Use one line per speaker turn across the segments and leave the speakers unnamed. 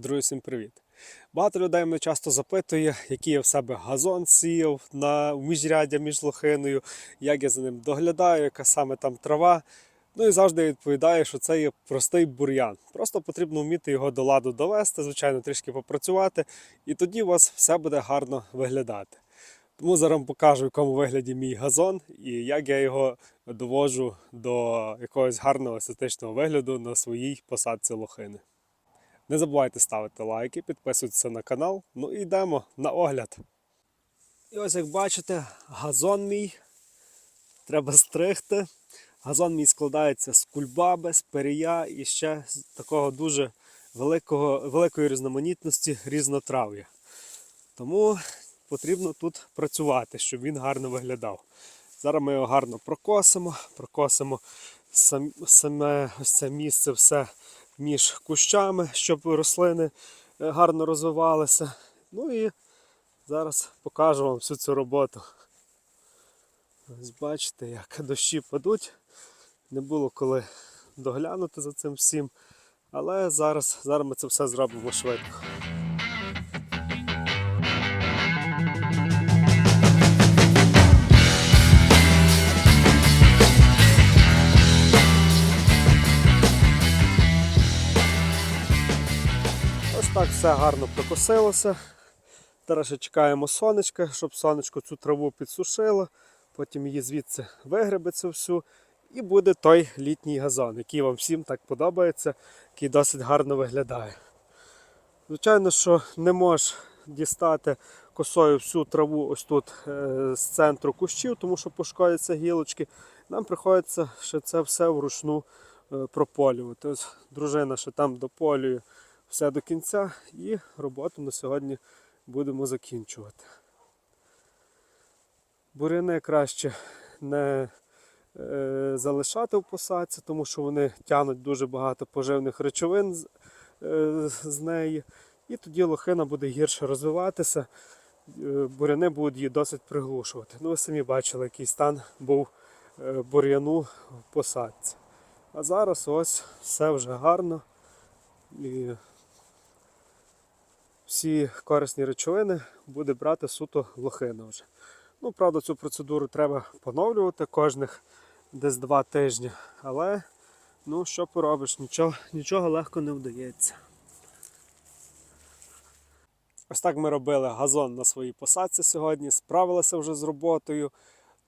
Друзі, всім привіт! Багато людей мене часто запитує, який я в себе газон сіяв на міжряддя між лохиною, як я за ним доглядаю, яка саме там трава. Ну і завжди я відповідаю, що це є простий бур'ян. Просто потрібно вміти його до ладу довести, звичайно, трішки попрацювати, і тоді у вас все буде гарно виглядати. Тому зараз покажу, в якому вигляді мій газон і як я його довожу до якогось гарного естетичного вигляду на своїй посадці лохини. Не забувайте ставити лайки, підписуйтесь на канал. Ну і йдемо на огляд. І ось як бачите, газон мій треба стригти. Газон мій складається з кульбаби, з перія і ще з такого дуже великого, великої різноманітності різнотрав'я. Тому потрібно тут працювати, щоб він гарно виглядав. Зараз ми його гарно прокосимо, прокосимо сам, саме ось це місце все між кущами, щоб рослини е, гарно розвивалися. Ну і зараз покажу вам всю цю роботу. Ось бачите, як дощі падуть. Не було коли доглянути за цим всім. Але зараз, зараз ми це все зробимо швидко. Ось так все гарно прокосилося. Зараз чекаємо сонечка, щоб сонечко цю траву підсушило, потім її звідси вигребеться всю. І буде той літній газон, який вам всім так подобається, який досить гарно виглядає. Звичайно, що не можеш дістати косою всю траву ось тут е, з центру кущів, тому що пошкодяться гілочки. Нам приходиться ще це все вручну е, прополювати. Ось дружина ще там дополює все до кінця і роботу на сьогодні будемо закінчувати. Буряни краще не е, залишати в посадці, тому що вони тягнуть дуже багато поживних речовин з, е, з неї. І тоді лохина буде гірше розвиватися, е, буряни будуть її досить приглушувати. Ну, ви самі бачили, який стан був е, бур'яну в посадці. А зараз ось все вже гарно. І всі корисні речовини буде брати суто лохина вже. Ну, правда, цю процедуру треба поновлювати кожних десь два тижні, але ну що поробиш, нічого, нічого легко не вдається. Ось так ми робили газон на своїй посадці сьогодні, справилися вже з роботою.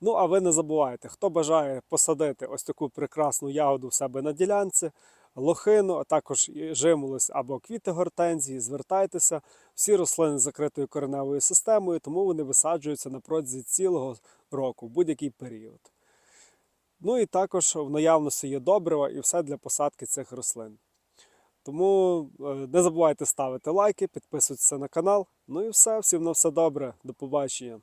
Ну, а ви не забувайте, хто бажає посадити ось таку прекрасну ягоду в себе на ділянці, лохину, а також і або квіти гортензії, звертайтеся. Всі рослини з закритою кореневою системою, тому вони висаджуються на протязі цілого року, будь-який період. Ну і також в наявності є добрива і все для посадки цих рослин. Тому е, не забувайте ставити лайки, підписуйтесь на канал. Ну і все, всім на все добре. До побачення.